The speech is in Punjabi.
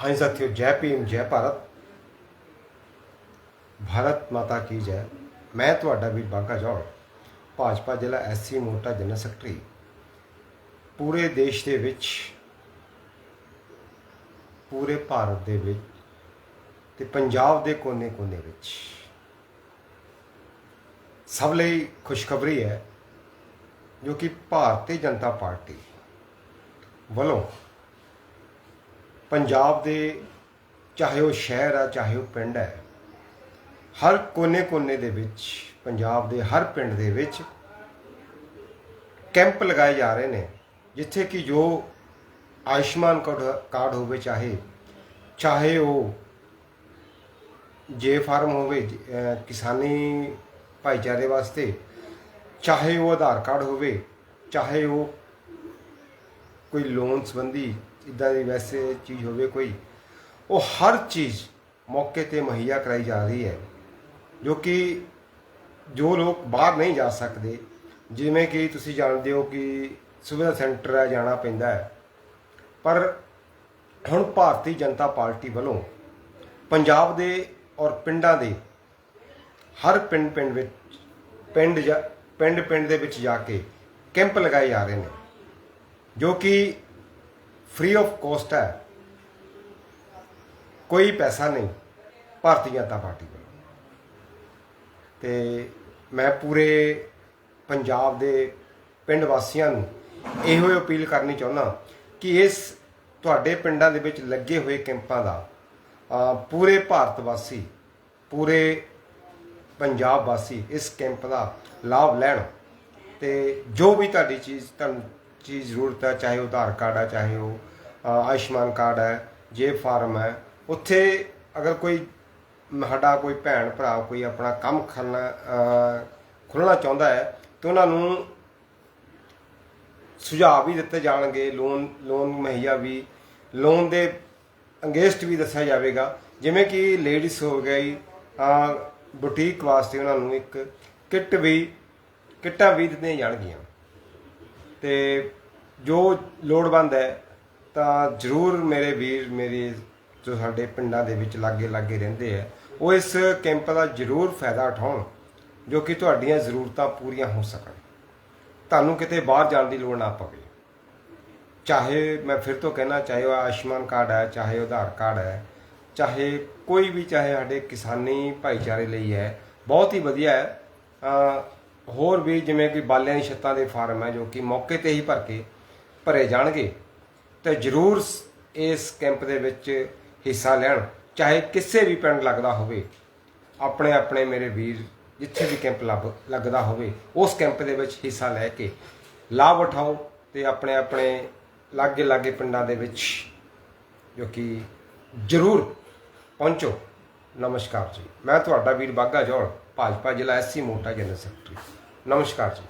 ਹਾਂਜੀ ਸਾਥੀਓ ਜੈ ਭੀਮ ਜੈ ਭਾਰਤ ਭਾਰਤ ਮਾਤਾ ਕੀ ਜੈ ਮੈਂ ਤੁਹਾਡਾ ਵੀਰ ਬਾਗਾ ਜੋੜ ਭਾਜਪਾ ਜ਼ਿਲ੍ਹਾ ਐਸਸੀ ਮੋਰਚਾ ਜਨਰਲ ਸੈਕਟਰੀ ਪੂਰੇ ਦੇਸ਼ ਦੇ ਵਿੱਚ ਪੂਰੇ ਭਾਰਤ ਦੇ ਵਿੱਚ ਤੇ ਪੰਜਾਬ ਦੇ ਕੋਨੇ-ਕੋਨੇ ਵਿੱਚ ਸਭ ਲਈ ਖੁਸ਼ਖਬਰੀ ਹੈ ਜੋ ਕਿ ਭਾਰਤੀ ਜਨਤਾ ਪਾਰਟੀ ਵੱਲੋਂ ਪੰਜਾਬ ਦੇ ਚਾਹੇ ਉਹ ਸ਼ਹਿਰ ਆ, ਚਾਹੇ ਉਹ ਪਿੰਡ ਹੈ ਹਰ ਕੋਨੇ-ਕੋਨੇ ਦੇ ਵਿੱਚ, ਪੰਜਾਬ ਦੇ ਹਰ ਪਿੰਡ ਦੇ ਵਿੱਚ ਕੈਂਪ ਲਗਾਏ ਜਾ ਰਹੇ ਨੇ, ਜਿੱਥੇ ਕਿ ਜੋ ਆਯੁਸ਼ਮਾਨ ਕਾਰਡ ਹੋਵੇ ਚਾਹੇ ਚਾਹੇ ਉਹ ਜੇ ਫਾਰਮ ਹੋਵੇ ਕਿਸਾਨੀ ਭਾਈਚਾਰੇ ਵਾਸਤੇ, ਚਾਹੇ ਉਹ ਆਧਾਰ ਕਾਰਡ ਹੋਵੇ, ਚਾਹੇ ਉਹ ਕੋਈ ਲੋਨ ਸੰਬੰਧੀ ਇਦਾਂ ਦੀ ਵੈਸੇ ਚੀਜ਼ ਹੋਵੇ ਕੋਈ, ਉਹ ਹਰ ਚੀਜ਼ ਮੌਕੇ ਤੇ ਮੁਹੱਈਆ ਕਰਾਈ ਜਾ ਰਹੀ ਹੈ, ਜੋ ਕਿ ਜੋ ਲੋਕ ਬਾਹਰ ਨਹੀਂ ਜਾ ਸਕਦੇ। ਜਿਵੇਂ ਕਿ ਤੁਸੀਂ ਜਾਣਦੇ ਹੋ ਕਿ ਸੁਵਿਧਾ ਸੈਂਟਰ ਹੈ, ਜਾਣਾ ਪੈਂਦਾ ਹੈ। ਪਰ ਹੁਣ ਭਾਰਤੀ ਜਨਤਾ ਪਾਰਟੀ ਵੱਲੋਂ ਪੰਜਾਬ ਦੇ ਔਰ ਪਿੰਡਾਂ ਦੇ ਹਰ ਪਿੰਡ ਪਿੰਡ ਵਿੱਚ, ਪਿੰਡ ਜਾ ਪਿੰਡ ਪਿੰਡ ਦੇ ਵਿੱਚ ਜਾ ਕੇ ਕੈਂਪ ਲਗਾਏ ਜਾ ਰਹੇ ਨੇ। ਜੋ ਕਿ ਫ੍ਰੀ ਆਫ ਕੋਸਟ ਹੈ। ਕੋਈ ਪੈਸਾ ਨਹੀਂ, ਭਾਰਤੀ ਜਨਤਾ ਪਾਰਟੀ ਵੱਲੋਂ। ਤੇ ਮੈਂ ਪੂਰੇ ਪੰਜਾਬ ਦੇ ਪਿੰਡ ਵਾਸੀਆਂ ਨੂੰ ਇਹੋ ਹੀ ਅਪੀਲ ਕਰਨੀ ਚਾਹੁੰਦਾ ਕਿ ਇਸ ਤੁਹਾਡੇ ਪਿੰਡਾਂ ਦੇ ਵਿੱਚ ਲੱਗੇ ਹੋਏ ਕੈਂਪਾਂ ਦਾ ਪੂਰੇ ਭਾਰਤ ਵਾਸੀ, ਪੂਰੇ ਪੰਜਾਬ ਵਾਸੀ ਇਸ ਕੈਂਪ ਦਾ ਲਾਭ ਲੈਣ ਤੇ ਜੋ ਵੀ ਤੁਹਾਡੀ ਚੀਜ਼ ਤੁਹਾਨੂੰ ਚੀਜ਼ ਜ਼ਰੂਰਤ ਹੈ ਚਾਹੇ ਉਹ ਆਧਾਰ ਕਾਰਡ ਹੈ ਚਾਹੇ ਉਹ ਆਯੁਸ਼ਮਾਨ ਕਾਰਡ ਹੈ ਜੇ ਫਾਰਮ ਹੈ। ਉੱਥੇ ਅਗਰ ਕੋਈ ਸਾਡਾ ਕੋਈ ਭੈਣ ਭਰਾ ਕੋਈ ਆਪਣਾ ਕੰਮ ਖੋਲ੍ਹਣਾ ਅ, ਚਾਹੁੰਦਾ ਹੈ ਤਾਂ ਉਹਨਾਂ ਨੂੰ ਸੁਝਾਅ ਵੀ ਦਿੱਤੇ ਜਾਣਗੇ ਲੋਨ ਲੋਨ ਮੁਹੱਈਆ ਵੀ ਲੋਨ ਦੇ ਅੰਗੇਸਟ ਵੀ ਦੱਸਿਆ ਜਾਵੇਗਾ। ਜਿਵੇਂ ਕਿ ਲੇਡੀਜ਼ ਹੋ ਗਈ ਬੁਟੀਕ ਵਾਸਤੇ ਉਹਨਾਂ ਨੂੰ ਇੱਕ ਕਿੱਟ ਵੀ ਕਿੱਟਾਂ ਵੀ ਦਿੱਤੀਆਂ ਜਾਣਗੀਆਂ। ਤੇ ਜੋ ਲੋੜਵੰਦ ਹੈ, ਤਾਂ ਜ਼ਰੂਰ ਮੇਰੇ ਵੀਰ, ਮੇਰੇ ਜੋ ਸਾਡੇ ਪਿੰਡਾਂ ਦੇ ਵਿੱਚ ਲਾਗੇ ਲਾਗੇ ਰਹਿੰਦੇ ਆ, ਉਹ ਇਸ ਕੈਂਪ ਦਾ ਜ਼ਰੂਰ ਫਾਇਦਾ ਉਠਾਉਣ, ਜੋ ਕਿ ਤੁਹਾਡੀਆਂ ਜ਼ਰੂਰਤਾਂ ਪੂਰੀਆਂ ਹੋ ਸਕਣ। ਤੁਹਾਨੂੰ ਕਿਤੇ ਬਾਹਰ ਜਾਣ ਦੀ ਲੋੜ ਨਾ ਪਵੇ। ਚਾਹੇ ਮੈਂ ਫਿਰ ਤੋਂ ਕਹਿਣਾ, ਚਾਹੇ ਉਹ ਆਯੁਸ਼ਮਾਨ ਕਾਰਡ ਹੈ, ਚਾਹੇ ਉਹ ਆਧਾਰ ਕਾਰਡ ਹੈ, ਚਾਹੇ ਕੋਈ ਵੀ, ਚਾਹੇ ਸਾਡੇ ਕਿਸਾਨੀ ਭਾਈਚਾਰੇ ਲਈ ਹੈ, ਬਹੁਤ ਹੀ ਵਧੀਆ ਹੈ। ਹੋਰ ਵੀ ਜਿਵੇਂ ਕਿ ਬਾਲਿਆਂ ਦੀ ਛੱਤਾਂ ਦੇ ਫਾਰਮ ਹੈ ਜੋ ਕਿ ਮੌਕੇ ਤੇ ਹੀ ਭਰ ਕੇ ਭਰੇ ਜਾਣਗੇ, ਤੇ ਜਰੂਰ ਇਸ ਕੈਂਪ ਦੇ ਵਿੱਚ ਹਿੱਸਾ ਲੈਣ, ਚਾਹੇ ਕਿਸੇ ਵੀ ਪਿੰਡ ਲੱਗਦਾ ਹੋਵੇ, ਆਪਣੇ ਆਪਣੇ ਮੇਰੇ ਵੀਰ ਜਿੱਥੇ ਵੀ ਕੈਂਪ ਲੱਭ, ਲੱਗਦਾ ਹੋਵੇ, ਉਸ ਕੈਂਪ ਦੇ ਵਿੱਚ ਹਿੱਸਾ ਲੈ ਕੇ ਲਾਭ ਉਠਾਓ ਤੇ ਆਪਣੇ ਆਪਣੇ ਲਾਗੇ ਲਾਗੇ ਪਿੰਡਾਂ ਦੇ ਵਿੱਚ ਜੋ ਕਿ ਜ਼ਰੂਰ ਪਹੁੰਚੋ। ਨਮਸਕਾਰ ਜੀ। ਮੈਂ ਤੁਹਾਡਾ ਵੀਰ ਬਾਗਾ ਜੋੜ ਭਾਜਪਾ ਜ਼ਿਲ੍ਹਾ ਐਸਸੀ ਮੋਟਾ ਜਨਰਲ ਸੈਕਟਰੀ। ਨਮਸਕਾਰ ਜੀ।